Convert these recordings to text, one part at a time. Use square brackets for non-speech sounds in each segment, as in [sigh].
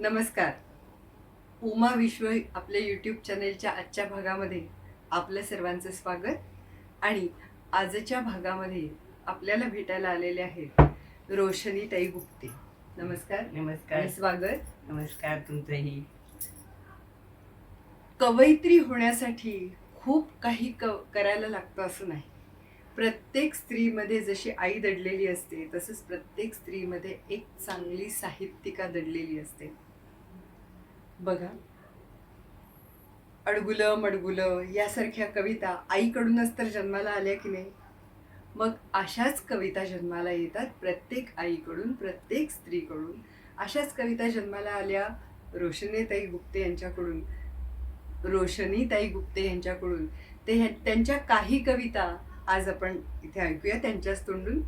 नमस्कार. उमा विश्व आपल्या यूट्यूब चॅनेलच्या आजच्या भागामध्ये आपलं सर्वांचं स्वागत. आणि आजच्या भागामध्ये आपल्याला भेटायला आलेले आहेत रोशनी ताई गुप्ते नमस्कार. नमस्कार स्वागत. नमस्कार तुमचंही. कवयित्री होण्यासाठी खूप काही क करायला लागतं असं नाही. प्रत्येक स्त्रीमध्ये जशी आई दडलेली असते तसंच प्रत्येक स्त्रीमध्ये एक चांगली साहित्यिका दडलेली असते. बघा. अडगुलं मडगुलं यासारख्या कविता आईकडूनच तर जन्माला आल्या की नाही? मग अशाच कविता जन्माला येतात प्रत्येक आईकडून प्रत्येक स्त्रीकडून. अशाच कविता जन्माला आल्या रोशनीताई गुप्ते यांच्याकडून. रोशनीताई गुप्ते यांच्याकडून. ते ह्या- त्यांच्या काही कविता आज आपण इथे ऐकूया. त्यांच्याच तोंडून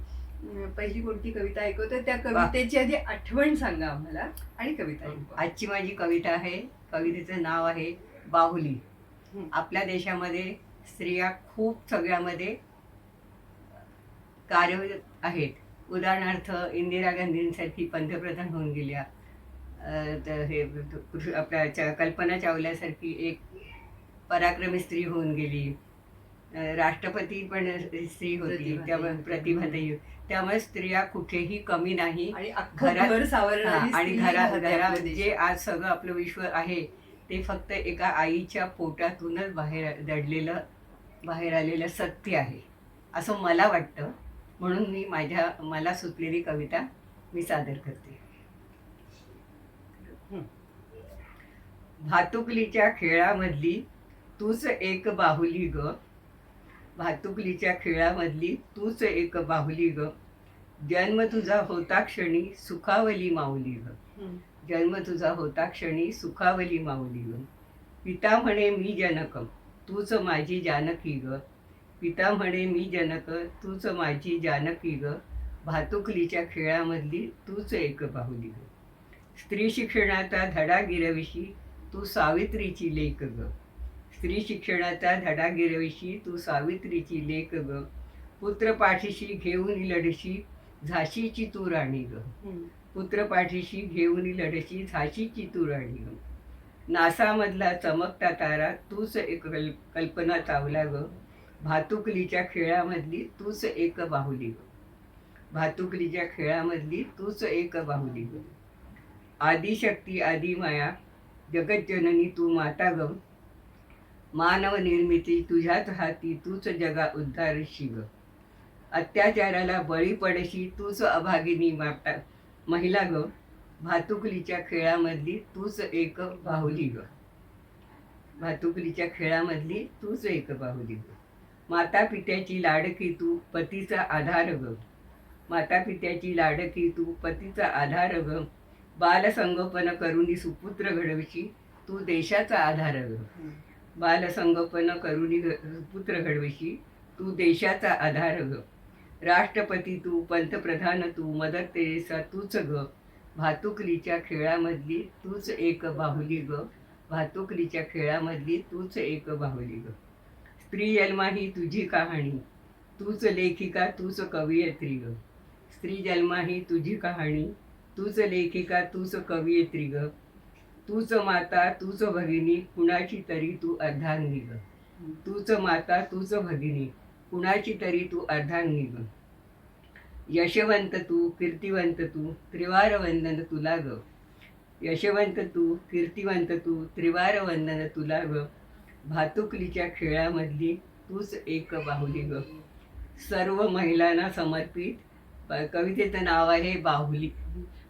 पहिली कोणती कविता ऐकवतो? त्या कवितेची आधी आठवण सांगा आम्हाला आणि कविता ऐकू आजची माझी कविता आहे. कवितेचं नाव आहे बाहुली. आपल्या देशामध्ये स्त्रिया खूप सगळ्यामध्ये कार्यरत आहेत. उदाहरणार्थ इंदिरा गांधींसारखी पंतप्रधान होऊन गेल्या. हे आपल्या कल्पना चावल्यासारखी एक पराक्रमी स्त्री होऊन गेली. राष्ट्रपती पण स्त्री होती. त्यामुळे प्रतिभाताई त्यामुळे स्त्रिया कुठेही कमी नाही घरात- आणि घरा घरा जे. आज सगळं आपलं विश्व आहे ते फक्त एका आईच्या पोटातूनच बाहेर दडलेलं बाहेर आलेलं सत्य आहे असं मला वाटतं म्हणून मी माझ्या मला सुचलेली कविता मी सादर करते. भातुकलीच्या खेळामधली तूच एक बाहुली ग भातुकलीच्या खेळामधली तूच एक बाहुली ग. जन्म तुझा होता क्षणी सुखावली माऊली ग. जन्म तुझा होता क्षणी सुखावली माऊली ग. पिता म्हणे मी जनक तूच माझी जानकी ग. पिता म्हणे मी जनक तूच माझी जानकी ग. भातुकलीच्या खेळामधली तूच एक बाहुली ग. स्त्री शिक्षणाचा धडा गिरविशी तू सावित्रीची लेख ग. स्त्री शिक्षणाचा धडा गिरविशी तू सावित्रीची लेख ग. पुत्र पाठीशी घेऊन लढशी झाशीची तू राणी ग. पुत्र पाठीशी घेऊन लढशी झाशीची तू राणी ग. नासामधला चमकता तारा तूच एक कल कल्पना चावला ग. भातुकलीच्या खेळामधली तूच एक बाहुली ग. भातुकलीच्या खेळामधली तूच एक बाहुली ग. आदिशक्ती आदिमाया जगज्जननी तू माता ग. मानव निर्मिती तुझ्याच हाती तूच जगा उद्धारशी ग अत्याचाराला बळी पडशी तूच अभागिनी माता. महिला ग भातुकलीच्या खेळामधली तूच एक बाहुली ग. भातुकलीच्या खेळामधली तूच एक बाहुली ग. माता पित्याची लाडकी तू पतीचा आधार ग. माता पित्याची लाडकी तू पतीचा आधार ग. बालसंगोपन करून सुपुत्र घडवशी तू देशाचा आधार ग. बालसंगोपन करुणी पुत्र घडविशी तू देशाचा आधार ग राष्ट्रपती तू पंतप्रधान तू मदर तेरेसा तूच ग भातुकलीच्या खेळामधली तूच एक बाहुली ग भातुकलीच्या खेळामधली तूच एक बाहुली ग स्त्री जन्मा ही तुझी कहाणी. तूच लेखिका तूच कवयित्री ग स्त्री जन्मा ही तुझी कहाणी. तूच लेखिका तूच कवयित्री ग तूच माता तूच भगिनी कुणाची तरी तू अर्धांगी ग तूच माता तूच भगिनी कुणाची तरी तू अर्धांगी ग यशवंत तू कीर्तिवंत तू त्रिवार वंदन तुला ग. यशवंत तू कीर्तिवंत तू त्रिवार वंदन तुला ग. भातुकलीच्या खेळामधली तूच एक बाहुली ग. सर्व महिलांना समर्पित. कवितेचं नाव आहे बाहुली.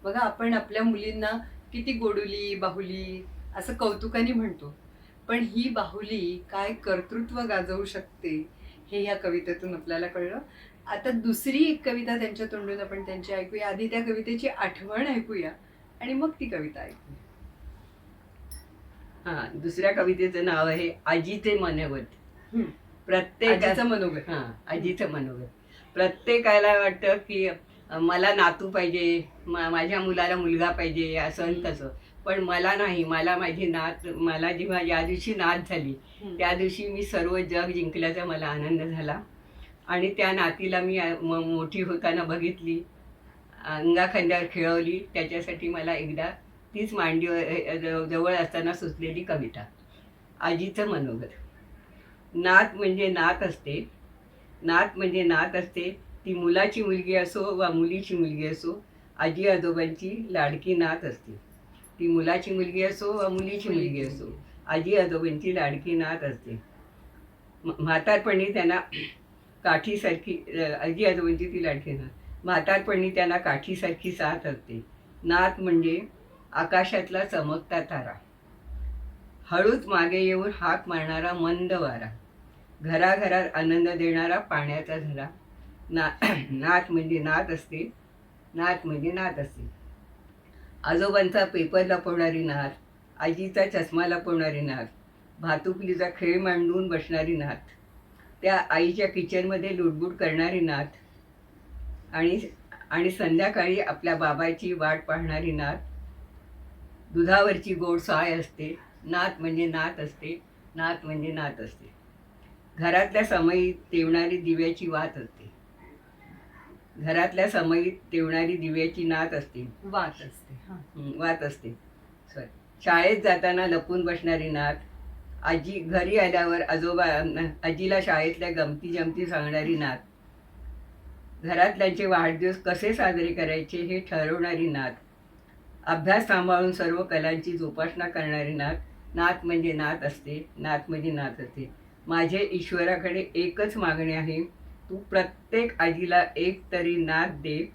बघा आपण आपल्या मुलींना किती गोडुली बाहुली असं कौतुकाने म्हणतो. पण ही बाहुली काय कर्तृत्व गाजवू शकते हे ह्या कवितेतून आपल्याला कळलं. आता दुसरी एक कविता त्यांच्या तोंडून आपण त्यांची ऐकूया. आधी त्या कवितेची आठवण ऐकूया आणि मग ती कविता ऐकूया. हा दुसऱ्या कवितेचं नाव आहे आजीचे मनोगत. प्रत्येक आजीचं मनोगत. हा आजीचं मनोगत. प्रत्येकाला वाटतं की मला नातू पाहिजे मा माझ्या मुलाला मुलगा पाहिजे असं तसं. पण मला नाही मला माझी नात मला जेव्हा ज्या दिवशी नात झाली. त्या दिवशी मी सर्व जग जिंकल्याचा मला आनंद झाला. आणि त्या नातीला म- मोठी होताना बघितली अंगाखांद्यावर खेळवली त्याच्यासाठी मला एकदा तीच मांडीवर जवळ असताना सुचलेली कविता आजीचं मनोगत. नात म्हणजे नात असते. नात म्हणजे नात असते. ती मुलाची मुलगी असो वा मुलीची मुलगी असो आजी आजोबांची लाडकी नात असते. ती मुलाची मुलगी असो वा मुलीची मुलगी असो आजी आजोबांची लाडकी नात असते. म्हातारपणी त्यांना काठीसारखी आजी आजोबांची ती लाडकी नात. म्हातारपणी त्यांना काठीसारखी साथ असते. नात म्हणजे आकाशातला चमकता तारा. हळूच मागे येऊन हाक मारणारा मंद वारा. घराघरात आनंद देणारा पाण्याचा झरा. ना [clears throat] नात म्हणजे नात असते. नात म्हणजे नात असते. आजोबांचा पेपर लपवणारी नात आजीचा चष्मा लपवणारी नात भातुकलीचा खेळ मांडून बसणारी नात त्या आईच्या किचनमध्ये लुडबुड करणारी नात आणि आणि संध्याकाळी आपल्या बाबाची वाट पाहणारी नात दुधावरची गोड साय असते. नात म्हणजे नात असते. नात म्हणजे नात असते. घरातल्या समयी तेवणारी दिव्याची वात असते. घरातल्या समयीत तेवणारी दिव्याची नात असते. वाट असते हा. हं, वात असते. सॉरी शाळेत जाताना लपून बसणारी नात आजी घरी आल्यावर आजोबा आजीला शाळेतल्या गमती जमती सांगणारी नात घरातल्यांचे वाढदिवस कसे साजरे करायचे हे ठरवणारी नात अभ्यास सांभाळून सर्व कलांची जोपासना करणारी नात नात म्हणजे नात असते नात म्हणजे नात असते. माझे ईश्वराकडे एकच मागणे आहे तू प्रत्येक आजीला एक तरी नात दे.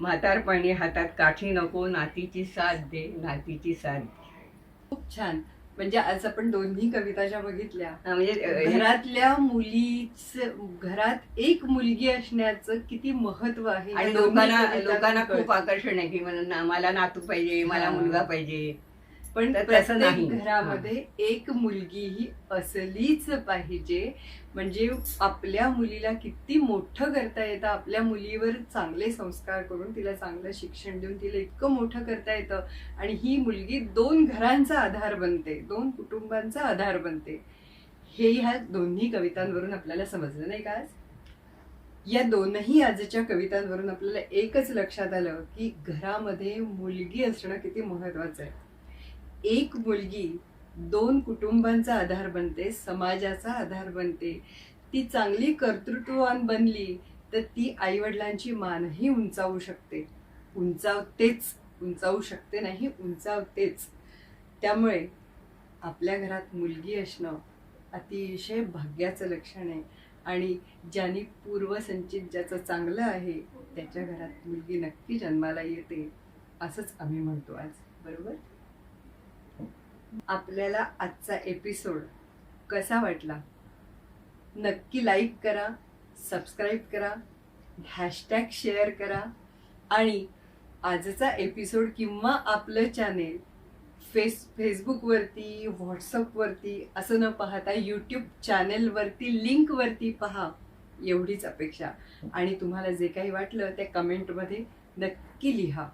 म्हातारपणी हातात काठी नको नातीची साथ दे नातीची साथ दे. खूप छान. म्हणजे आज आपण दोन्ही कविता ज्या बघितल्या. हा, म्हणजे अ, घरातल्या मुलीच घरात एक मुलगी असण्याचं किती महत्त्व आहे? या आणि दोन्ही लोकांना कविता लोकांना. खूप आकर्षण आहे की मला ना- मला नातू पाहिजे मला हा. मुलगा पाहिजे. पण तसं प्रत्येक नाही. घरामध्ये एक मुलगी ही असलीच पाहिजे. म्हणजे आपल्या मुलीला किती मोठं करता येतं आपल्या मुलीवर चांगले संस्कार करून तिला चांगलं शिक्षण देऊन तिला इतकं मोठं करता येतं आणि ही मुलगी दोन घरांचा आधार बनते दोन कुटुंबांचा आधार बनते. हे ह्या दोन्ही कवितांवरून आपल्याला समजलं नाही का आज? या दोनही आजच्या कवितांवरून आपल्याला एकच लक्षात आलं की घरामध्ये मुलगी असणं किती महत्वाचं आहे. एक मुलगी दोन कुटुंबांचा आधार बनते समाजाचा आधार बनते. ती चांगली कर्तृत्ववान बनली तर ती आईवडिलांची मानही उंचावू शकते. उंचावतेच उंचावू शकते नाही उंचावतेच त्यामुळे आपल्या घरात मुलगी असणं अतिशय भाग्याचं लक्षण आहे. आणि ज्यांनी पूर्वसंचित ज्याचं चांगलं आहे त्याच्या घरात मुलगी नक्की जन्माला येते असंच आम्ही म्हणतो आज. बरोबर? आपल्याला आजचा एपिसोड कसा वाटला? नक्की लाईक करा सबस्क्राईब करा हॅशटॅग शेअर करा आणि आजचा एपिसोड किंवा आपलं चॅनेल फेस फेसबुकवरती व्हॉट्सअपवरती असं न पाहता यूट्यूब चॅनेलवरती लिंकवरती पहा. एवढीच अपेक्षा. आणि तुम्हाला जे काही वाटलं ते कमेंटमध्ये नक्की लिहा.